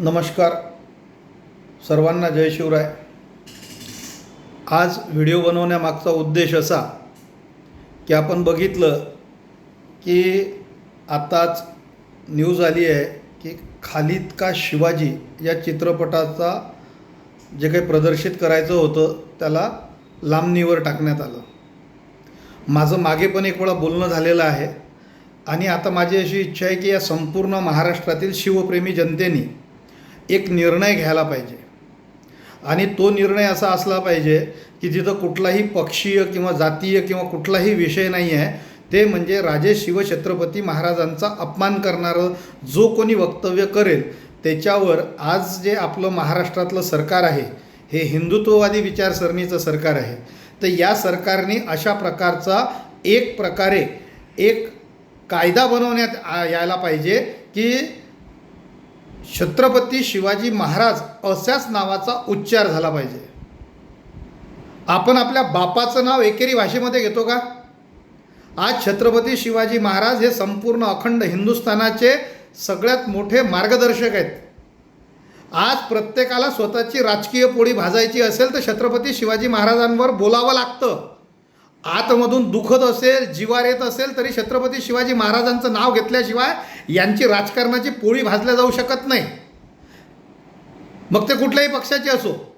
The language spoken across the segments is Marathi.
नमस्कार. सर्वांना जय शिवराय. आज व्हिडिओ बनवण्यामागचा उद्देश असा की आपण बघितलं की आताच न्यूज आली आहे की खालिद का शिवाजी या चित्रपटाचा जे काही प्रदर्शित करायचं होतं त्याला लांबणीवर टाकण्यात आलं. माझं मागे पण एक वेळा बोलणं झालेलं आहे आणि आता माझी अशी इच्छा आहे की या संपूर्ण महाराष्ट्रातील शिवप्रेमी जनतेने एक निर्णय घ्यायला पाहिजे. आणि तो निर्णय असा असला पाहिजे की जिथं कुठलाही पक्षीय किंवा जातीय किंवा कुठलाही विषय नाही आहे ते म्हणजे राजे शिवछत्रपती महाराजांचा अपमान करणारं जो कोणी वक्तव्य करेल त्याच्यावर आज जे आपलं महाराष्ट्रातलं सरकार आहे हे हिंदुत्ववादी विचारसरणीचं सरकार आहे. तर या सरकारने अशा प्रकारचा एक प्रकारे एक कायदा बनवण्यात आ- यायला पाहिजे की छत्रपती शिवाजी महाराज अशाच नावाचा उच्चार झाला पाहिजे. आपण आपल्या बापाचं नाव एकेरी भाषेमध्ये घेतो का? आज छत्रपती शिवाजी महाराज हे संपूर्ण अखंड हिंदुस्थानाचे सगळ्यात मोठे मार्गदर्शक आहेत. आज प्रत्येकाला स्वतःची राजकीय पोळी भाजायची असेल तर छत्रपती शिवाजी महाराजांवर बोलावं लागतं. आतमधून दुखत असेल जिवार येत असेल तरी छत्रपती शिवाजी महाराजांचं नाव घेतल्याशिवाय यांची राजकारणाची पोळी भाजल्या जाऊ शकत नाही. मग ते कुठल्याही पक्षाचे असो.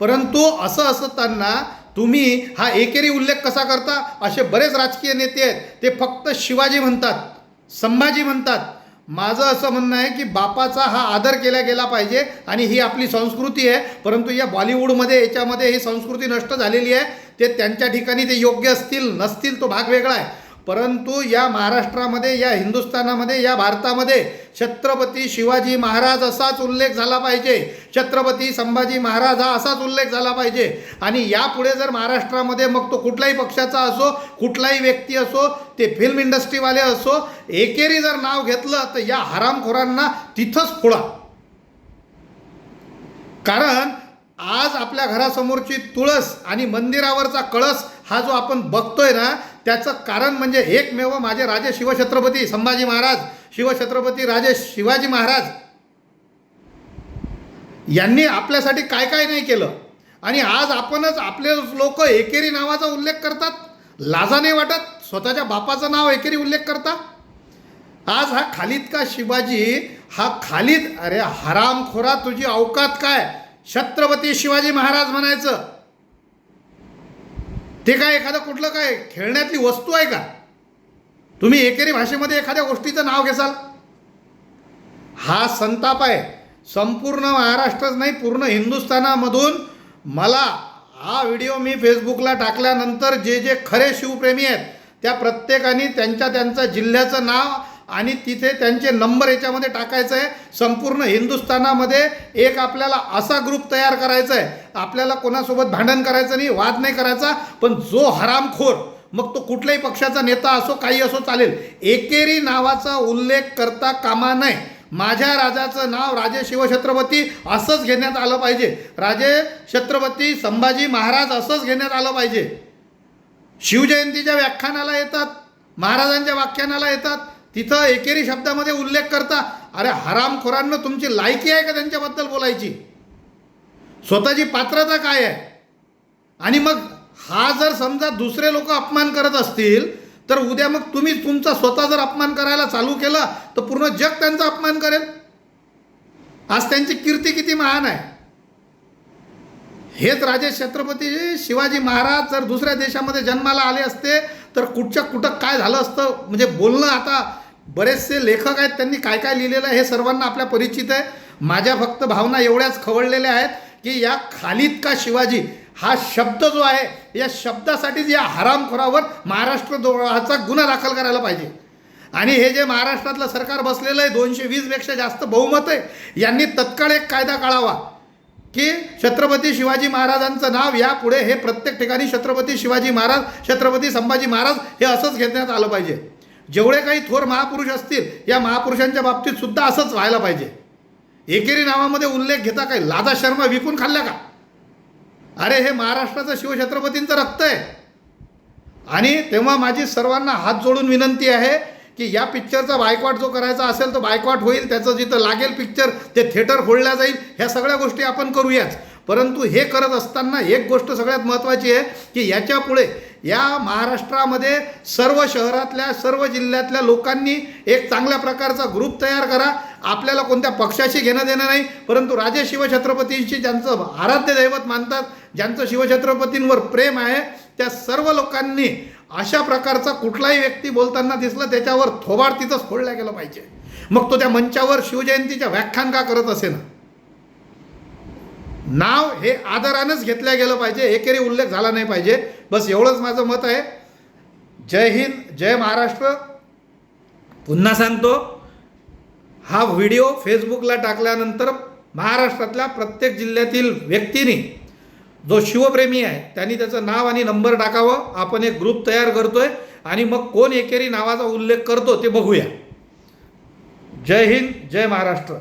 परंतु असं असताना तुम्ही हा एकेरी उल्लेख कसा करता? असे बरेच राजकीय नेते आहेत. ते फक्त शिवाजी म्हणतात संभाजी म्हणतात. माझं असं म्हणणं आहे की बापाचा हा आदर केला गेला पाहिजे आणि ही आपली संस्कृती आहे. परंतु या बॉलिवूडमध्ये याच्यामध्ये ही संस्कृती नष्ट झालेली आहे. ते त्यांच्या ठिकाणी ते योग्य असतील नसतील तो भाग वेगळा आहे. परंतु या महाराष्ट्रामध्ये या हिंदुस्थानामध्ये या भारतामध्ये छत्रपती शिवाजी महाराज असाच उल्लेख झाला पाहिजे. छत्रपती संभाजी महाराज हा असाच उल्लेख झाला पाहिजे. आणि यापुढे जर महाराष्ट्रामध्ये मग तो कुठल्याही पक्षाचा असो कुठलाही व्यक्ती असो ते फिल्म इंडस्ट्रीवाले असो एकेरी जर नाव घेतलं तर या हरामखोरांना तिथंच फोडा. कारण आज आपल्या घरासमोरची तुळस आणि मंदिरावरचा कळस हा जो आपण बघतोय ना त्याचं कारण म्हणजे एकमेव माझे राजे शिवछत्रपती संभाजी महाराज शिवछत्रपती राजे शिवाजी महाराज. यांनी आपल्यासाठी काय काय नाही केलं. आणि आज आपणच आपले लोक एकेरी नावाचा उल्लेख करतात. लाजा नाही वाटत. स्वतःच्या बापाचं नाव एकेरी उल्लेख करता आज हा खालिद का शिवाजी? हा खालिद अरे हरामखोरा तुझी अवकात काय? छत्रपती शिवाजी महाराज म्हणायचं. ते काय एखादं कुठलं काय खेळण्यातली वस्तू आहे का? तुम्ही एकेरी भाषेमध्ये एखाद्या गोष्टीचं नाव घेसाल? हा संताप आहे. संपूर्ण महाराष्ट्रच नाही पूर्ण हिंदुस्थानामधून मला हा व्हिडिओ मी फेसबुकला टाकल्यानंतर जे जे खरे शिवप्रेमी आहेत त्या प्रत्येकाने त्यांच्या त्यांचं जिल्ह्याचं नाव आणि तिथे त्यांचे नंबर याच्यामध्ये टाकायचं आहे संपूर्ण हिंदुस्थानामध्ये एक आपल्याला असा ग्रुप तयार करायचा आहे आपल्याला कोणासोबत भांडण करायचं नाही वाद नाही करायचा पण जो हरामखोर मग तो कुठल्याही पक्षाचा नेता असो काही असो चालेल. एकेरी नावाचा उल्लेख करता कामा नये. माझ्या राजाचं नाव राजे शिवछत्रपती असंच घेण्यात आलं पाहिजे. राजे छत्रपती संभाजी महाराज असंच घेण्यात आलं पाहिजे. शिवजयंतीच्या व्याख्यानाला येतात महाराजांच्या व्याख्यानाला येतात तिथं एकेरी शब्दामध्ये उल्लेख करता अरे हरामखोरांना तुमची लायकी आहे का त्यांच्याबद्दल बोलायची? स्वतःची पात्रता काय आहे? आणि मग हा जर समजा दुसरे लोक अपमान करत असतील तर उद्या मग तुम्ही तुमचा स्वतः जर अपमान करायला चालू केला तर पूर्ण जग त्यांचा अपमान करेल. आज त्यांची कीर्ती किती महान आहे. हेच राजे छत्रपती शिवाजी महाराज जर दुसऱ्या देशामध्ये जन्माला आले असते तर कुठच्या कुठं काय झालं असतं? म्हणजे बोलणं आता बरेचसे लेखक आहेत त्यांनी काय काय लिहिलेलं आहे हे सर्वांना आपल्या परिचित आहे. माझ्या फक्त भावना एवढ्याच खवळलेल्या आहेत की या खालीद का शिवाजी हा शब्द जो आहे या शब्दासाठीच या हरामखोरावर महाराष्ट्र द्रोहाचा गुन्हा दाखल करायला पाहिजे. आणि हे जे महाराष्ट्रातलं सरकार बसलेलं आहे दोनशे वीसपेक्षा जास्त बहुमत आहे यांनी तत्काळ एक कायदा काढावा. की छत्रपती शिवाजी महाराजांचं नाव यापुढे हे प्रत्येक ठिकाणी छत्रपती शिवाजी महाराज छत्रपती संभाजी महाराज हे असंच घेण्यात आलं पाहिजे. जेवढे काही थोर महापुरुष असतील या महापुरुषांच्या बाबतीत सुद्धा असंच व्हायला पाहिजे. एकेरी नावामध्ये उल्लेख घेता काय? लादा शर्मा विकून खाल्ल्या का? अरे हे महाराष्ट्राचं शिवछत्रपतींचं रक्त आहे. आणि तेव्हा माझी सर्वांना हात जोडून विनंती आहे की या पिक्चरचा बायकॉट जो करायचा असेल तो बायकॉट होईल त्याचं जिथं लागेल पिक्चर ते थिएटर फोडल्या जाईल. ह्या सगळ्या गोष्टी आपण करूयाच. परंतु हे करत असताना एक गोष्ट सगळ्यात महत्त्वाची आहे की याच्यापुढे या महाराष्ट्रामध्ये सर्व शहरातल्या सर्व जिल्ह्यातल्या लोकांनी एक चांगल्या प्रकारचा ग्रुप तयार करा. आपल्याला कोणत्या पक्षाशी घेणं देणं नाही. परंतु राजे शिवछत्रपतींशी ज्यांचं आराध्य दैवत मानतात ज्यांचं शिवछत्रपतींवर प्रेम आहे त्या सर्व लोकांनी अशा प्रकारचा कुठलाही व्यक्ती बोलताना दिसलं त्याच्यावर थोबाड तिथंच फोडल्या गेलं पाहिजे. मग तो त्या मंचावर शिवजयंतीच्या व्याख्यान का करत असे ना नाव हे आदरानंच घेतलं गेलं पाहिजे एकेरी उल्लेख झाला नाही पाहिजे. बस एवढंच माझं मत आहे. जय हिंद जय महाराष्ट्र. पुन्हा सांगतो हा व्हिडिओ फेसबुकला टाकल्यानंतर महाराष्ट्रातल्या प्रत्येक जिल्ह्यातील व्यक्तीने जो शिवप्रेमी आहे त्यांनी त्याचं नाव आणि नंबर टाकावं. आपण एक ग्रुप तयार करतोय आणि मग कोण एकेरी नावाचा उल्लेख करतो ते बघूया. जय हिंद जय महाराष्ट्र.